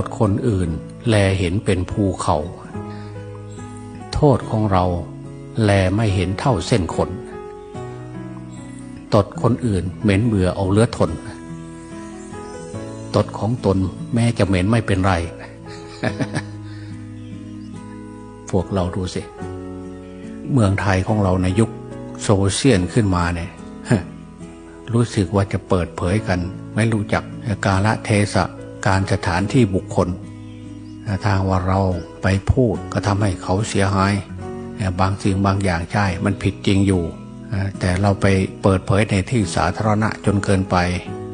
ษคนอื่น แลเห็นเป็นภูเขา โทษของเรา แลไม่เห็นเท่าเส้นขน ตดคนอื่นเหม็นเบื่อเอาเลือทน ตดของตนแม้จะเหม็นไม่เป็นไร พวกเราดูสิ เมืองไทยของเราในยุคโซเชียลขึ้นมาเนี่ยรู้สึกว่าจะเปิดเผยกัน ไม่รู้จักกาละเทศะ การสถานที่บุคคลทางว่าเราไปพูดก็ทำให้เขาเสียหาย บางสิ่งบางอย่างใช่ มันผิดจริงอยู่ แต่เราไปเปิดเผยในที่สาธารณะจนเกินไป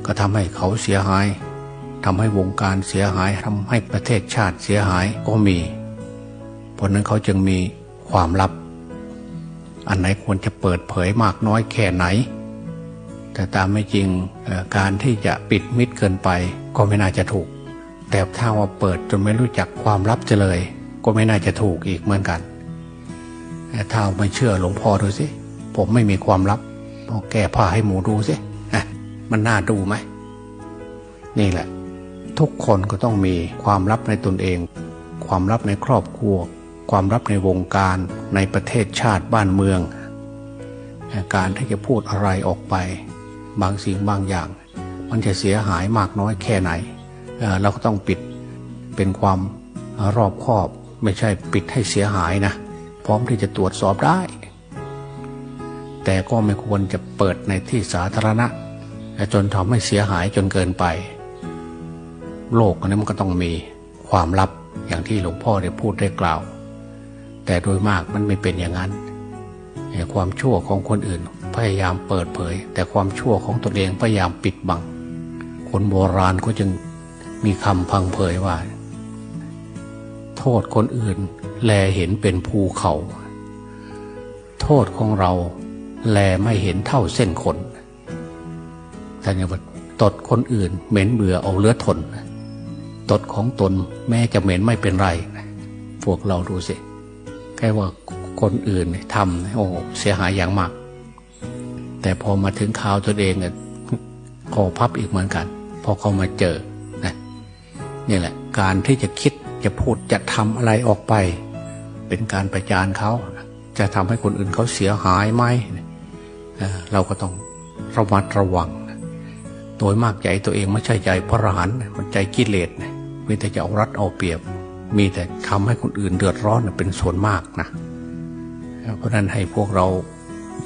ก็ทำให้เขาเสียหายทำให้วงการเสียหายทำให้ประเทศชาติเสียหายก็มี เพราะนั้นเขาจึงมีความลับ อันไหนควรจะเปิดเผยมากน้อยแค่ไหน แต่ตามไม่จริงการที่จะปิดมิดเกินไปก็ไม่น่าจะถูก แต่ถ้าว่าเปิดจนไม่รู้จักความลับจะเลย ก็ไม่น่าจะถูกอีกเหมือนกันถ้าไม่เชื่อหลวงพ่อดูสิผมไม่มีความลับพอแก้ผ้าให้หมูดูสิมันน่าดูไหมนี่แหละ ทุกคนก็ต้องมีความลับในตนเอง ความลับในครอบครัว ความลับในวงการในประเทศชาติบ้านเมือง การที่จะพูดอะไรออกไป บางสิ่งบางอย่าง มันจะเสียหายมากน้อยแค่ไหนเเราก็ต้องปิดเป็นความรอบคอบ ไม่ใช่ปิดให้เสียหายนะ พร้อมที่จะตรวจสอบได้ แต่ก็ไม่ควรจะเปิดในที่สาธารณะ จนทำให้เสียหายจนเกินไป โลกนี้มันก็ต้องมีความลับอย่างที่หลวงพ่อได้พูดได้กล่าว แต่โดยมากมันไม่เป็นอย่างนั้นความชั่วของคนอื่น พยายามเปิดเผย แต่ความชั่วของตนเองพยายามปิดบัง คนโบราณก็จึงมีคำพังเผยว่า โทษคนอื่น แลเห็นเป็นภูเขา โทษของเรา แลไม่เห็นเท่าเส้นขนท่านยังว่าตดคนอื่น เหม็นเบื่อเอาเลือดทน ตดของตนแม้จะเหม็นไม่เป็นไร พวกเราดูสิแค่ว่าคนอื่นทำโอ้เสียหายอย่างมาก แต่พอมาถึงข่าวตัวเองเนี่ยคอพับอีกเหมือนกัน พอเขามาเจอนะนี่แหละ การที่จะคิดจะพูดจะทำอะไรออกไป เป็นการประจานเขาจะทำให้คนอื่นเขาเสียหายไหมเราก็ต้องระมัดระวังโดยมากใจตัวเองไม่ใช่ใจพระรหันมันใจกิเลสมีแต่จะเอารัดเอาเปรียบ มีแต่ทำให้คนอื่นเดือดร้อนเป็นส่วนมากนะเพราะนั้นให้พวกเรา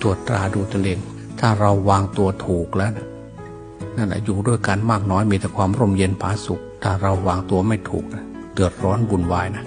ตรวจตราดูตนเอง ถ้าเราวางตัวถูกแล้วนะนั่นแหละอยู่ด้วยกันมากน้อยมีแต่ความร่มเย็นผาสุข ถ้าเราวางตัวไม่ถูกนะเดือดร้อนบุญวายนะ